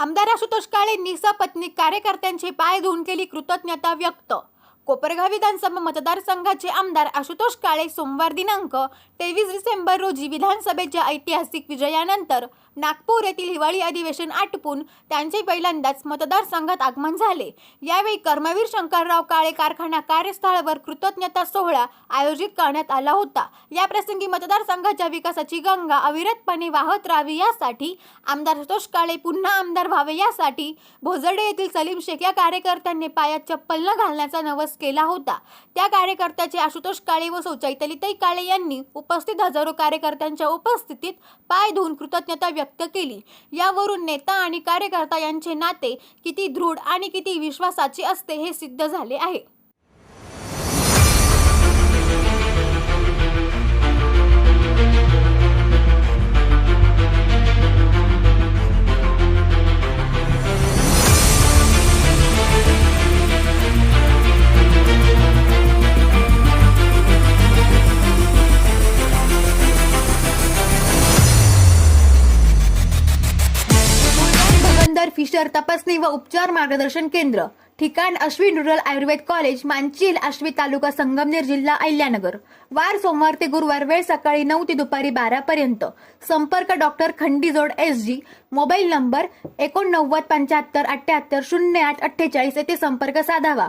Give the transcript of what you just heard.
आमदार आशुतोष काळेंनी सपत्नीक कार्यकर्त्यांचे पाय धुवून केली कृतज्ञता व्यक्त. कोपरगाव विधानसभा मतदारसंघाचे आमदार आशुतोष काळे सोमवार दिनांक तेवीस डिसेंबर रोजी विधानसभेच्या ऐतिहासिक विजयानंतर नागपूर येथील हिवाळी अधिवेशन आटपून त्यांचे पहिल्यांदाच मतदारसंघात आगमन झाले. यावेळी कर्मवीर शंकरराव काळे कारखाना कार्यस्थळावर कृतज्ञता सोहळा आयोजित करण्यात आला होता. या प्रसंगी मतदारसंघाच्या विकासाची गंगा अविरतपणे वाहत राहावी यासाठी आमदार आशुतोष काळे पुन्हा आमदार व्हावे यासाठी भोजडे येथील सलीम शेख या कार्यकर्त्यांनी पायात चप्पल न घालण्याचा नवस केला होता. त्या कार्यकर्त्याचे आशुतोष काळे व सौ काळे यांनी उपस्थित हजारो कार्यकर्त्यांच्या उपस्थितीत पाय धुवून कृतज्ञता व्यक्त केली. यावरून नेता आणि कार्यकर्ता यांचे नाते किती दृढ आणि किती विश्वासाचे असते हे सिद्ध झाले आहे. भगंदर फिशर तपासणी व उपचार मार्गदर्शन केंद्र. ठिकाण अश्विन रुरल आयुर्वेद कॉलेज मानचील आश्वी तालुका संगमनेर जिल्हा अहिल्यानगर. वार सोमवार ते गुरुवार वेळ सकाळी नऊ ते दुपारी बारा पर्यंत. संपर्क doctor Khandijod S G. Mobile number एकोणनव्वद पंच्याहत्तर अठ्याहत्तर शून्य आठ अठ्ठेचाळीस येथे संपर्क साधावा.